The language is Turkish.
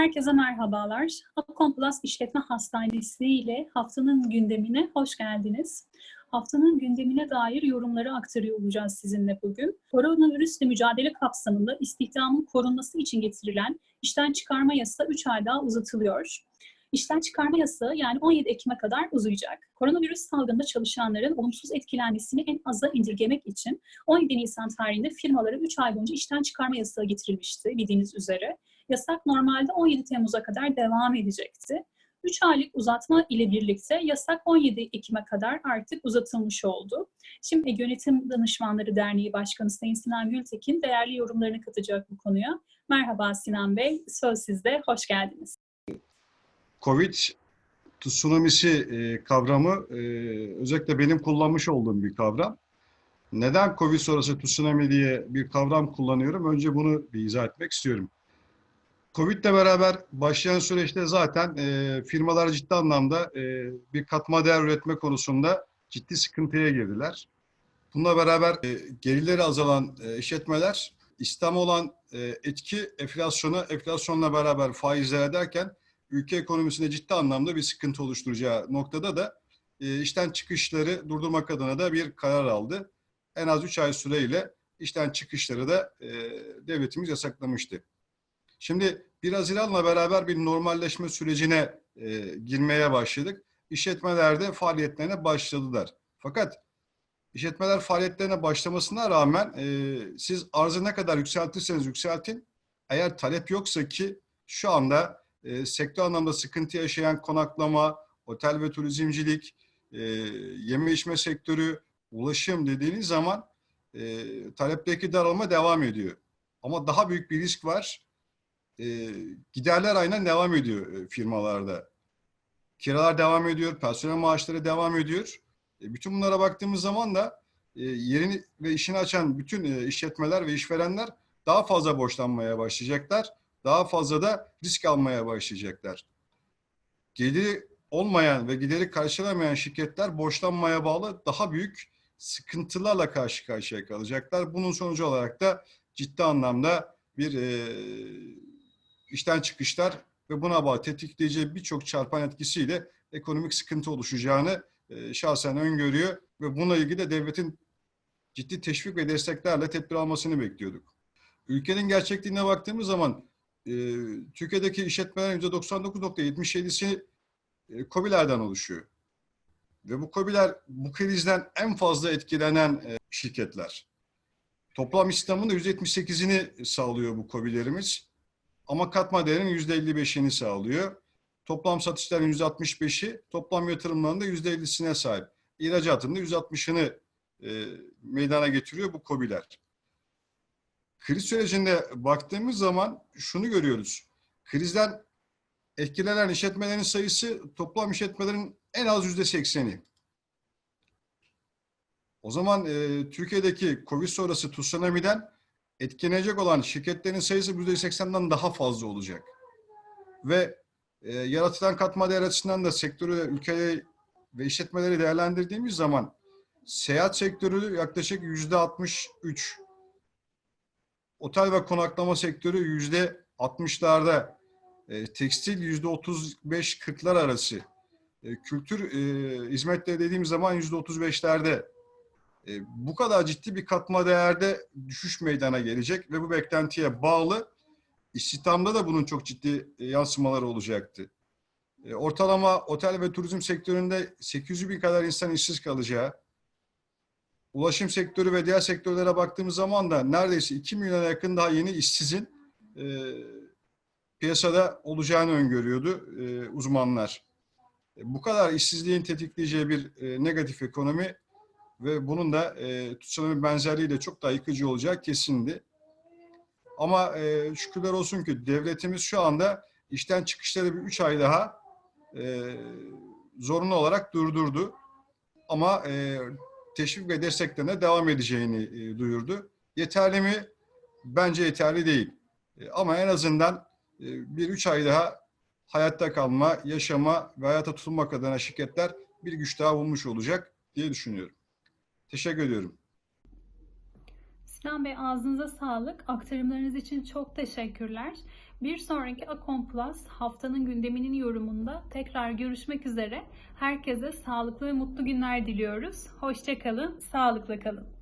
Herkese merhabalar. Akomplas İşletme Hastanesi ile haftanın gündemine hoş geldiniz. Haftanın gündemine dair yorumları aktarıyor olacağız sizinle bugün. Koronavirüsle mücadele kapsamında istihdamın korunması için getirilen işten çıkarma yasağı 3 ay daha uzatılıyor. İşten çıkarma yasağı yani 17 Ekim'e kadar uzayacak. Koronavirüs salgında çalışanların olumsuz etkilenmesini en aza indirgemek için 17 Nisan tarihinde firmalara 3 ay boyunca işten çıkarma yasağı getirilmişti bildiğiniz üzere. Yasak normalde 17 Temmuz'a kadar devam edecekti. 3 aylık uzatma ile birlikte yasak 17 Ekim'e kadar artık uzatılmış oldu. Şimdi Yönetim Danışmanları Derneği Başkanı Sayın Sinan Gültekin değerli yorumlarını katacak bu konuya. Merhaba Sinan Bey, söz sizde, hoş geldiniz. Covid tsunamisi e, kavramı e, özellikle benim kullanmış olduğum bir kavram. Neden Covid sonrası tsunami diye bir kavram kullanıyorum? Önce bunu bir izah etmek istiyorum. Covid ile beraber başlayan süreçte zaten e, firmalar ciddi anlamda e, bir katma değer üretme konusunda ciddi sıkıntıya girdiler. Bununla beraber e, gelirleri azalan e, işletmeler İslam olan e, etki enflasyona, enflasyonla beraber faizlere derken ülke ekonomisinde ciddi anlamda bir sıkıntı oluşturacağı noktada da e, işten çıkışları durdurmak adına da bir karar aldı. En az 3 ay süreyle işten çıkışları da e, devletimiz yasaklamıştı. Şimdi 1 Haziran'la beraber bir normalleşme sürecine e, girmeye başladık. İşletmelerde faaliyetlerine başladılar. Fakat işletmeler faaliyetlerine başlamasına rağmen siz arzı ne kadar yükseltirseniz yükseltin, eğer talep yoksa ki şu anda e, sektör anlamda sıkıntı yaşayan konaklama, otel ve turizmcilik, e, yeme içme sektörü, ulaşım dediğiniz zaman e, talepteki daralma devam ediyor. Ama daha büyük bir risk var. E, giderler aynen devam ediyor e, firmalarda. Kiralar devam ediyor, personel maaşları devam ediyor. E, bütün bunlara baktığımız zaman da e, yerini ve işini açan bütün e, işletmeler ve işverenler daha fazla borçlanmaya başlayacaklar daha fazla da risk almaya başlayacaklar. Geliri olmayan ve gideri karşılamayan şirketler borçlanmaya bağlı daha büyük sıkıntılarla karşı karşıya kalacaklar. Bunun sonucu olarak da ciddi anlamda bir e, işten çıkışlar ve buna bağlı tetikleyici birçok çarpan etkisiyle ekonomik sıkıntı oluşacağını e, şahsen öngörüyor ve bununla ilgili de devletin ciddi teşvik ve desteklerle tedbir almasını bekliyorduk. Ülkenin gerçekliğine baktığımız zaman e, Türkiye'deki işletmelerin %99.77'si e, COBİ'lerden oluşuyor. Ve bu COBİ'ler bu krizden en fazla etkilenen e, şirketler. Toplam istihdamın da %78'ini sağlıyor bu COBİ'lerimiz. Ama katma değerinin %55'ini sağlıyor. Toplam satışların %65'i, toplam yatırımların da %50'sine sahip. İhracatın da %60'ını e, meydana getiriyor bu COBİ'ler. Kriz sürecinde baktığımız zaman şunu görüyoruz. Krizden etkilenen işletmelerin sayısı toplam işletmelerin en az yüzde sekseni. O zaman e, Türkiye'deki Covid sonrası tsunami'den etkilenecek olan şirketlerin sayısı yüzde seksenden daha fazla olacak. Ve e, yaratılan katma değer açısından da sektörü, ülkeyi ve işletmeleri değerlendirdiğimiz zaman seyahat sektörü yaklaşık yüzde 63, otel ve konaklama sektörü yüzde 60'larda, e, tekstil yüzde 35-40'lar arası, e, kültür e, hizmetleri dediğimiz zaman yüzde 35'lerde. E, bu kadar ciddi bir katma değerde düşüş meydana gelecek ve bu beklentiye bağlı istihdamda da bunun çok ciddi e, yansımaları olacaktı. E, ortalama otel ve turizm sektöründe 800 bin kadar insan işsiz kalacağı, ulaşım sektörü ve diğer sektörlere baktığımız zaman da neredeyse 2 milyona yakın daha yeni işsizin e, piyasada olacağını öngörüyordu e, uzmanlar. E, bu kadar işsizliğin tetikleyeceği bir e, negatif ekonomi ve bunun da e, tsunami benzerliğiyle çok daha yıkıcı olacağı kesindi. Ama e, şükürler olsun ki devletimiz şu anda işten çıkışları bir üç ay daha e, zorunlu olarak durdurdu. Ama e, teşvik ve desteklerine devam edeceğini e, duyurdu. Yeterli mi? Bence yeterli değil. E, ama en azından e, bir üç ay daha hayatta kalma, yaşama ve hayata tutunmak adına şirketler bir güç daha bulmuş olacak diye düşünüyorum. Teşekkür ediyorum. Sinan Bey ağzınıza sağlık. Aktarımlarınız için çok teşekkürler. Bir sonraki Akon Plus haftanın gündeminin yorumunda tekrar görüşmek üzere. Herkese sağlıklı ve mutlu günler diliyoruz. Hoşçakalın, sağlıkla kalın.